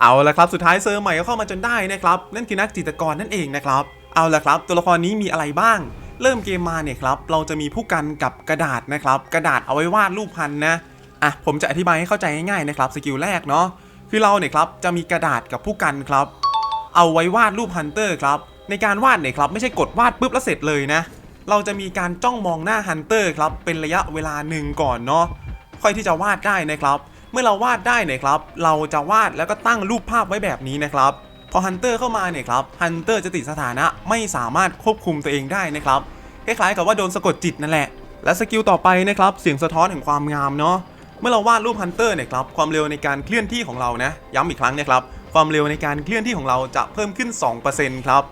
เอาละครับสุดท้ายเซอร์ใหม่ก็เข้ามาจนได้นะครับนั่นคือนักจิตกรนั่นเองนะครับเอาละครับ ตัวละครนี้มีอะไรบ้าง เริ่มเกมมาเนี่ยครับเราจะมีผู้กันกับกระดาษนะครับ กระดาษเอาไว้วาดรูปพันธ์นะอะผมจะอธิบายให้เข้าใจง่ายๆนะครับสกิลแรกเนาะคือเราเนี่ยครับจะมีกระดาษกับผู้กันครับ เอาไว้วาดรูปฮันเตอร์ครับในการวาดเนี่ยครับไม่ใช่กดวาดปุ๊บแล้วเสร็จเลยนะ เราจะมีการจ้องมองหน้าฮันเตอร์ครับเป็นระยะเวลาหนึ่งก่อนเนาะค่อยที่จะวาดได้นะครับ มื่อเราวาดได้เนี่ยครับ เราจะวาดแล้วก็ตั้งรูปภาพไว้แบบนี้นะครับ พอฮันเตอร์เข้ามาเนี่ยครับฮันเตอร์จะติดสถานะไม่สามารถควบคุมตัวเองได้นะครับคล้ายๆกับว่าโดนสะกดจิตนั่นแหละ และสกิลต่อไปนะครับเสียงสะท้อนแห่งความงามเนาะเมื่อเราวาดรูปฮันเตอร์เนี่ยครับความเร็วในการเคลื่อนที่ของเรานะ ย้ำอีกครั้งนะครับความเร็วในการเคลื่อนที่ของเราจะเพิ่มขึ้น 2%ครับ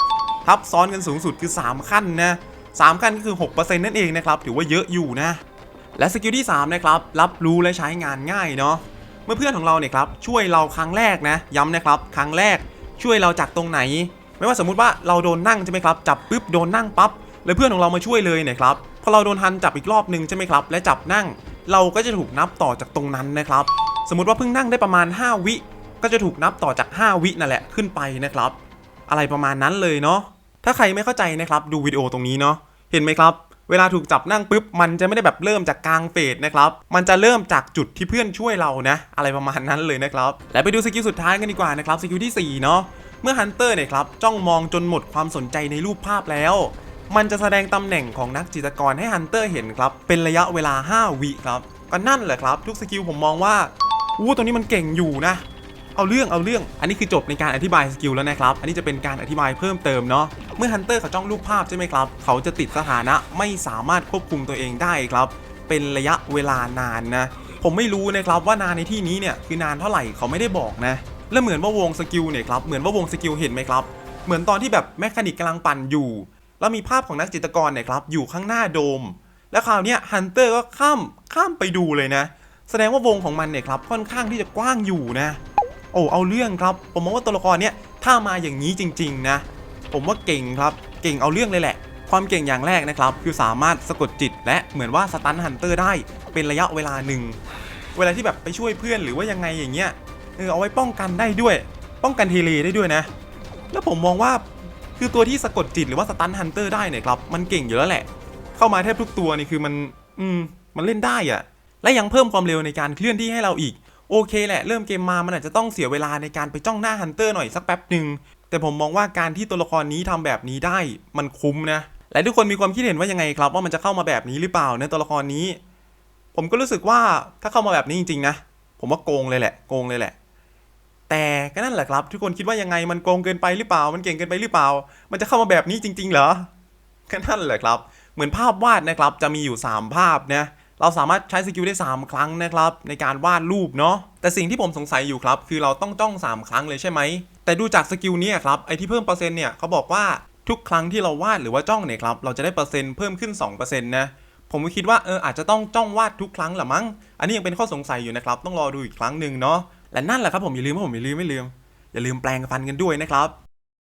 ทับซ้อนกันสูงสุดคือ 3 ขั้นนะ3ขั้นก็คือ 6%นั่นเองนะครับถือว่าเยอะอยู่นะ และสกิลที่ 3 นะครับ รับรู้และใช้งานง่ายเนาะ เมื่อเพื่อนของเราเนี่ยครับช่วยเราครั้งแรกนะ ย้ำนะครับ ครั้งแรกช่วยเราจากตรงไหน ไม่ว่าสมมุติว่าเราโดนนั่งใช่ไหมครับจับปุ๊บโดนนั่งปั๊บแล้วเพื่อนของเรามาช่วยเลยเนี่ยครับพอเราโดนทันจับอีกรอบหนึ่งใช่ไหมครับ และจับนั่ง เราก็จะถูกนับต่อจากตรงนั้นนะครับ สมมติว่าเพิ่งนั่งได้ประมาณ 5 วิ ก็จะถูกนับต่อจาก 5 วินั่นแหละขึ้นไปนะครับ อะไรประมาณนั้นเลยเนาะถ้าใครไม่เข้าใจนะครับดูวิดีโอตรงนี้เนาะเห็นไหมครับ เวลาถูกจับนั่งปุ๊บมันจะไม่ได้แบบเริ่มจากกลางเฟสนะครับ มันจะเริ่มจากจุดที่เพื่อนช่วยเรานะ อะไรประมาณนั้นเลยนะครับ และไปดูสกิลสุดท้ายกันดีกว่านะครับสกิลที่ 4 เนาะเมื่อฮันเตอร์เนี่ยครับจ้องมองจนหมดความสนใจในรูปภาพแล้ว มันจะแสดงตำแหน่งของนักจิตรกรให้ฮันเตอร์เห็นครับ เป็นระยะเวลา 5 วิครับก็นั่นแหละครับ ทุกสกิลผมมองว่าอู้ตัวนี้มันเก่งอยู่นะ เอาเรื่องเอาเรื่อง อันนี้คือจบในการอธิบายสกิลแล้วนะครับ อันนี้จะเป็นการอธิบายเพิ่มเติมเนาะ เมื่อฮันเตอร์เขาจ้องรูปภาพใช่ไหมครับ เขาจะติดสถานะไม่สามารถควบคุมตัวเองได้ครับ เป็นระยะเวลานานนะ ผมไม่รู้นะครับว่านานในที่นี้เนี่ยคือนานเท่าไหร่เขาไม่ได้บอกนะ และเหมือนว่าวงสกิลเนี่ยครับ เหมือนว่าวงสกิลเห็นไหมครับ เหมือนตอนที่แบบแมคคานิกกำลังปั่นอยู่ แล้วมีภาพของนักจิตกรเนี่ยครับอยู่ข้างหน้าโดม แล้วคราวนี้ฮันเตอร์ก็ข้ามข้ามไปดูเลยนะ แสดงว่าวงของมันเนี่ยครับค่อนข้างที่จะกว้างอยู่นะ โอ้เอาเรื่องครับ ผมมองว่าตัวละครเนี้ยถ้ามาอย่างนี้จริง ๆ นะ ผมว่าเก่งครับเก่งเอาเรื่องเลยแหละ ความเก่งอย่างแรกนะครับ คือสามารถสะกดจิต และเหมือนว่าสตันฮันเตอร์ได้เป็นระยะเวลาหนึ่งเวลาที่แบบไปช่วยเพื่อนหรือว่ายังไงอย่างเงี้ยเออเอาไว้ป้องกันได้ด้วย ป้องกันเทเลได้ด้วยนะ แล้วผมมองว่าคือตัวที่สะกดจิตหรือว่าสตันฮันเตอร์ได้เนี่ยครับมันเก่งอยู่แล้วแหละ เข้ามาแทบทุกตัวนี่คือมัน อืมมันเล่นได้อะและยังเพิ่มความเร็วในการเคลื่อนที่ให้เราอีก โอเคแหละ เริ่มเกมมามันอาจจะต้องเสียเวลาในการไปจ้องหน้าฮันเตอร์หน่อยสักแป๊บหนึ่งแต่ผมมองว่าการที่ตัวละครนี้ทำแบบนี้ได้มันคุ้มนะและทุกคนมีความคิดเห็นว่ายังไงครับ ว่ามันจะเข้ามาแบบนี้หรือเปล่าในตัวละครนี้ ผมก็รู้สึกว่าถ้าเข้ามาแบบนี้จริงๆนะผมว่าโกงเลยแหละโกงเลยแหละ แต่ก็นั่นแหละครับ ทุกคนคิดว่ายังไงมันโกงเกินไปหรือเปล่า มันเก่งเกินไปหรือเปล่า มันจะเข้ามาแบบนี้จริง ๆ เหรอก็นั่นแหละครับ เหมือนภาพวาดนะครับจะมีอยู่ 3 ภาพนะ เราสามารถใช้สกิลได้ 3 ครั้งนะครับ ในการวาดรูปเนาะแต่สิ่งที่ผมสงสัยอยู่ครับ คือเราต้องจ้อง 3 ครั้งเลยใช่ไหม แต่ดูจากสกิลนี้ครับไอที่เพิ่มเปอร์เซ็นต์เนี่ยเขาบอกว่าทุกครั้งที่เราวาดหรือว่าจ้องเนี่ยครับเราจะได้เปอร์เซ็นต์เพิ่มขึ้น2%นะผมก็คิดว่าเอออาจจะต้องจ้องวาดทุกครั้งหละมั้ง อันนี้ยังเป็นข้อสงสัยอยู่นะครับ ต้องรอดูอีกครั้งหนึ่งเนาะและนั่นแหละครับผมอย่าลืมว่าผมอย่าลืมไม่ลืมอย่าลืมแปลงฟันกันด้วยนะครับ